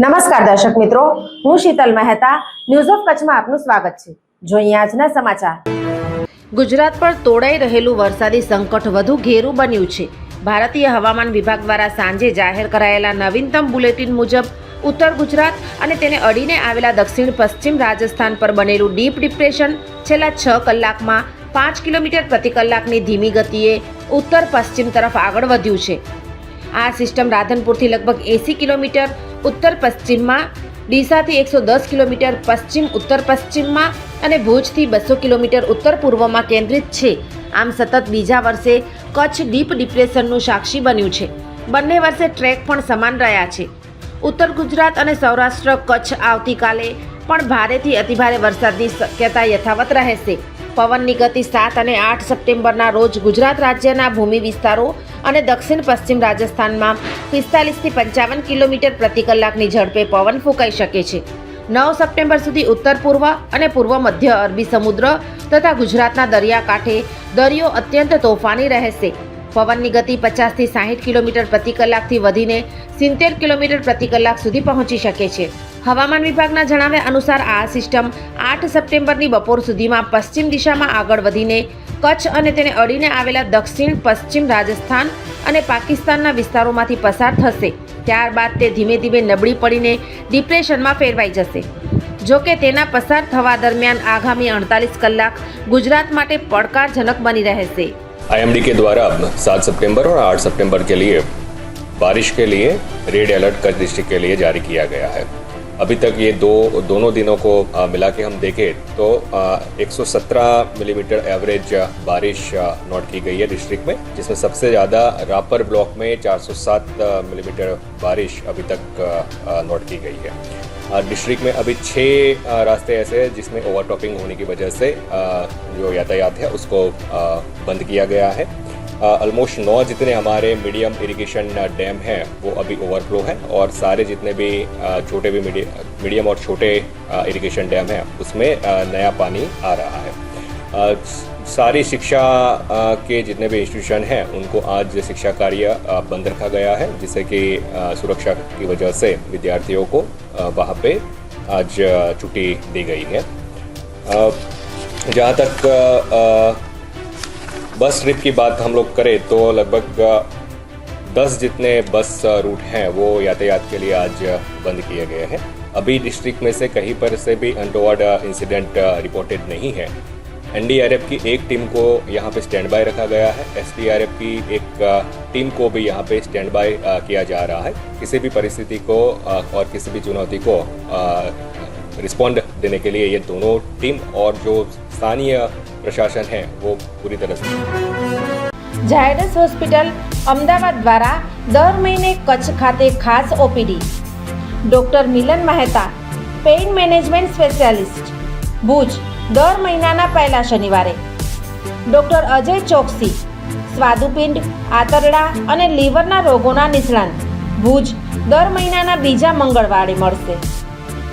નમસ્કાર દર્શક મિત્રો, હું શીતલ મહેતા ન્યૂઝ ઓફ કચ્છમાં આપનું સ્વાગત છે. જોઈએ આજના સમાચાર. ગુજરાત પર તોડાઈ રહેલું વરસાદી સંકટ વધુ ઘેરું બન્યું છે. ભારતીય હવામાન વિભાગ દ્વારા સાંજે જાહેર કરાયેલા નવીનતમ બુલેટિન મુજબ, ઉત્તર ગુજરાત અને તેને અડીને આવેલા દક્ષિણ પશ્ચિમ રાજસ્થાન પર બનેલું ડીપ ડિપ્રેશન છેલ્લા છ કલાકમાં પાંચ કિલોમીટર પ્રતિ કલાકની ધીમી ગતિએ ઉત્તર પશ્ચિમ તરફ આગળ વધ્યું છે. આ સિસ્ટમ રાધનપુરથી લગભગ એંસી કિલોમીટર ઉત્તર પશ્ચિમમાં, ડીસાથી એકસો દસ કિલોમીટર પશ્ચિમ ઉત્તર પશ્ચિમમાં અને ભુજથી બસો કિલોમીટર ઉત્તર પૂર્વમાં કેન્દ્રિત છે. આમ સતત બીજા વર્ષે કચ્છ ડીપ ડિપ્રેશનનું સાક્ષી બન્યું છે. બંને વર્ષે ટ્રેક પણ સમાન રહ્યા છે. ઉત્તર ગુજરાત અને સૌરાષ્ટ્ર કચ્છ આવતીકાલે પણ ભારેથી અતિભારે વરસાદની શક્યતા યથાવત રહેશે. પવનની ગતિ સાત અને આઠ સપ્ટેમ્બરના રોજ ગુજરાત રાજ્યના ભૂમિ વિસ્તારો અને દક્ષિણ પશ્ચિમ રાજસ્થાનમાં પિસ્તાલીસથી પંચાવન કિલોમીટર પ્રતિ કલાકની ઝડપે પવન ફૂંકાઈ શકે છે. નવ સપ્ટેમ્બર સુધી ઉત્તર પૂર્વ અને પૂર્વ મધ્ય અરબી સમુદ્ર તથા ગુજરાતના દરિયાકાંઠે દરિયો અત્યંત તોફાની રહેશે. પવનની ગતિ પચાસથી સાહીઠ કિલોમીટર પ્રતિ કલાકથી વધીને સિત્તેર કિલોમીટર પ્રતિ કલાક સુધી પહોંચી શકે છે. હવામાન વિભાગના જણાવ્યા અનુસાર આ સિસ્ટમ આઠ સપ્ટેમ્બરની બપોર સુધીમાં પશ્ચિમ દિશામાં આગળ વધીને કચ્છ અને તેને અડીને આવેલા દક્ષિણ પશ્ચિમ રાજસ્થાન અને પાકિસ્તાનના વિસ્તારોમાંથી પસાર થશે ત્યારબાદ તે ધીમે ધીમે નબળી પડીને ડિપ્રેશનમાં ફેરવાઈ જશે જો કે તેના પસાર થવા દરમિયાન આગામી અડતાલીસ કલાક ગુજરાત માટે પડકારજનક બની રહેશે आईएमडी के द्वारा अब सात सितंबर और आठ सितंबर के लिए बारिश के लिए रेड अलर्ट कच्छ डिस्ट्रिक्ट के लिए जारी किया गया है अभी तक ये दो दोनों दिनों को मिला के हम देखें तो आ, 117 मिलीमीटर एवरेज बारिश नोट की गई है डिस्ट्रिक्ट में जिसमें सबसे ज़्यादा रापर ब्लॉक में 407 मिलीमीटर बारिश अभी तक नोट की गई है। डिस्ट्रिक्ट में अभी छः रास्ते ऐसे हैं जिसमें ओवरटॉपिंग होने की वजह से जो यातायात है उसको बंद किया गया है। ऑलमोस्ट नौ जितने हमारे मीडियम इरिगेशन डैम हैं, वो अभी ओवरफ्लो हैं और सारे जितने भी छोटे भी मीडियम और छोटे इरिगेशन डैम हैं, उसमें नया पानी आ रहा है। सारी शिक्षा के जितने भी इंस्टीट्यूशन हैं, उनको आज शिक्षा कार्य बंद रखा गया है, जिससे कि सुरक्षा की वजह से विद्यार्थियों को वहाँ पे आज छुट्टी दी गई है। जहाँ तक बस ट्रिप की बात हम लोग करें तो लगभग दस जितने बस रूट हैं, वो यातायात के लिए आज बंद किए गए हैं। अभी डिस्ट्रिक्ट में से कहीं पर से भी अनटोवर्ड इंसिडेंट रिपोर्टेड नहीं है। एनडीआरएफ की एक टीम को यहाँ पे स्टैंड बाय रखा गया है। एसडीआरएफ की एक टीम को भी यहाँ पे स्टैंड बाय किया जा रहा है। किसी भी परिस्थिति को और किसी भी चुनौती को रिस्पॉन्ड देने के लिए ये दोनों टीम और जो स्थानीय प्रशासन है वो पूरी तरह से ઝાયડસ હોસ્પિટલ અમદાવાદ દ્વારા દર મહિને કચ્છ ખાતે ખાસ OPD doctor Milan Mehta pain management specialist Bhuj દર મહિનાના પહેલા શનિવારે ડૉક્ટર અજય ચોકસી સ્વાદુપિંડ આંતરડા અને લીવરના રોગોના નિષ્ણાંત ભુજ દર મહિનાના બીજા મંગળવારે મળશે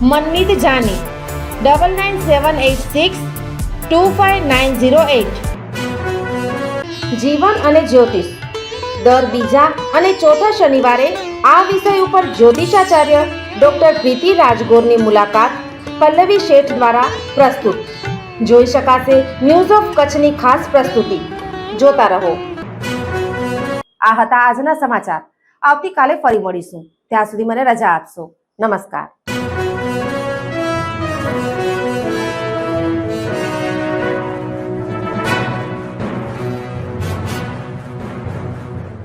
Manmeet Jani. Double nine seven eight six two five nine zero eight જીવન અને જ્યોતિષ. દર બીજા અને ચોથા શનિવારે આ વિષય ઉપર જ્યોતિષાચાર્ય ડોક્ટર પ્રીતિ રાજગોરની મુલાકાત પલ્લવી શેઠ દ્વારા પ્રસ્તુત. જોઈ શકાશે ન્યૂઝ ઓફ કચ્છની ખાસ પ્રસ્તુતિ. જોતા રહો. આ હતા આજના સમાચાર. આવતીકાલે ફરી મળીશું. ત્યાં સુધી મને રજા આપશો. નમસ્કાર.